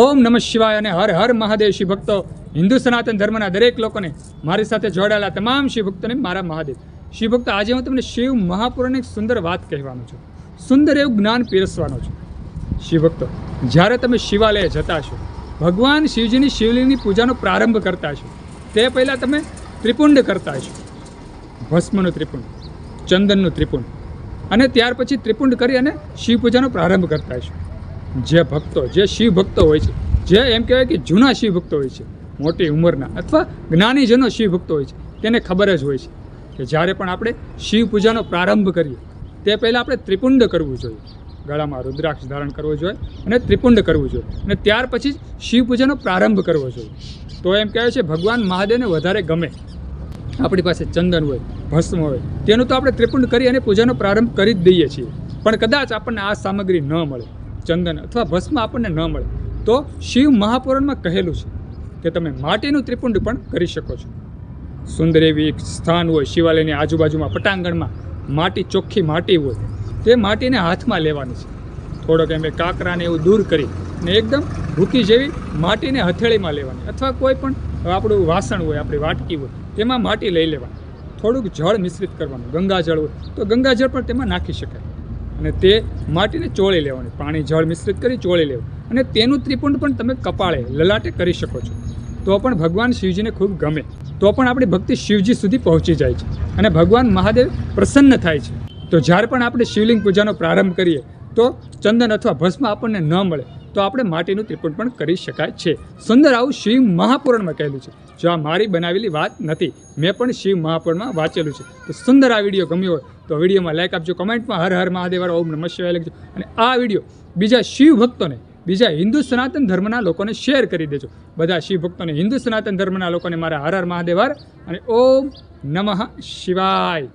ઓમ નમઃ શિવાય અને હર હર મહાદેવ શિવ ભક્તો, હિન્દુ સનાતન ધર્મના દરેક લોકોને મારી સાથે જોડાયેલા તમામ શિવ ભક્તોને મારા મહાદેવ. શિવ ભક્તો, આજે હું તમને શિવ મહાપુરાણની એક સુંદર વાત કહેવાનો છું. સુંદર એવું જ્ઞાન પીરસવાનો છું. શિવ ભક્તો, જ્યારે તમે શિવાલયે જતા છો ભગવાન શિવજીની શિવલિંગની પૂજાનો પ્રારંભ કરતા છો તે પહેલાં તમે ત્રિપુંડ કરતા છો ભસ્મનું ત્રિપુંડ, ચંદનનું ત્રિપુંડ અને ત્યાર પછી ત્રિપુંડ કરી અને શિવ પૂજાનો પ્રારંભ કરતા છો જે ભક્તો, જે શિવ ભક્તો હોય છે, જે એમ કહેવાય કે જૂના શિવ ભક્તો હોય છે, મોટી ઉંમરના, અથવા જ્ઞાનીજનો શિવ ભક્તો હોય છે, તેને ખબર જ હોય છે કે જ્યારે પણ આપણે શિવ પૂજાનો પ્રારંભ કરીએ, તે પહેલાં આપણે ત્રિપુંડ કરવું જોઈએ. ગળામાં રુદ્રાક્ષ ધારણ કરવો જોઈએ અને ત્રિપુંડ કરવું જોઈએ અને ત્યાર પછી જ શિવ પૂજાનો પ્રારંભ કરવો જોઈએ. તો એમ કહેવાય છે, ભગવાન મહાદેવને વધારે ગમે. આપણી પાસે ચંદન હોય, ભસ્મ હોય, તેનું તો આપણે ત્રિપુંડ કરી અને પૂજાનો પ્રારંભ કરી જ દઈએ છીએ. પણ કદાચ આપણને આ સામગ્રી ન મળે. ચંદન અથવા ભસ્મ આપણને ન મળે. તો શિવ મહાપુરાણમાં કહેલું છે કે તમે માટીનું ત્રિપુંડ પણ કરી શકો છો. સુંદર એવી એક સ્થાન હોય શિવાલયની આજુબાજુમાં પટાંગણમાં માટી ચોખ્ખી માટી હોય તે માટીને હાથમાં લેવાની છે. થોડોક એમ કાંકરાને એવું દૂર કરી ને એકદમ ભૂકી જેવી માટીને હથેળીમાં લેવાની અથવા કોઈ પણ આપણું વાસણ હોય, આપણી વાટકી હોય તેમાં માટી લઈ લેવાની. થોડુંક જળ મિશ્રિત કરવાનું, ગંગાજળ હોય તો ગંગાજળ પણ તેમાં નાખી શકાય. અને તે માટીને ચોળી લેવાની, પાણી, જળ મિશ્રિત કરી ચોળી લેવું. અને તેનું ત્રિપુંડ પણ તમે કપાળે, લલાટે કરી શકો છો. તો પણ ભગવાન શિવજીને ખૂબ ગમે. તો પણ આપણી ભક્તિ શિવજી સુધી પહોંચી જાય છે. અને ભગવાન મહાદેવ પ્રસન્ન થાય છે. તો જ્યારે પણ આપણે શિવલિંગ પૂજાનો પ્રારંભ કરીએ, તો ચંદન અથવા ભસ્મ આપણને ન મળે. તો આપણે માટીનું ત્રિપુંડ પણ કરી શકાય છે. સુંદર આવું શિવ મહાપુરાણમાં કહેલું છે. જો આ મારી બનાવેલી વાત નથી, મેં પણ શિવ મહાપુરાણમાં વાંચેલું છે. તો સુંદર આ વીડિયો ગમ્યો હોય, તો વિડીયોમાં લાઈક આપજો, કમેન્ટમાં હર હર મહાદેવ ઓમ નમઃ શિવાય લખજો. અને આ વીડિયો બીજા શિવ ભક્તોને, બીજા હિન્દુ સનાતન ધર્મના લોકોને શેર કરી દેજો. બધા શિવ ભક્તોને, હિન્દુ સનાતન ધર્મના લોકોને મારા હર હર મહાદેવ અને ઓમ નમઃ શિવાય.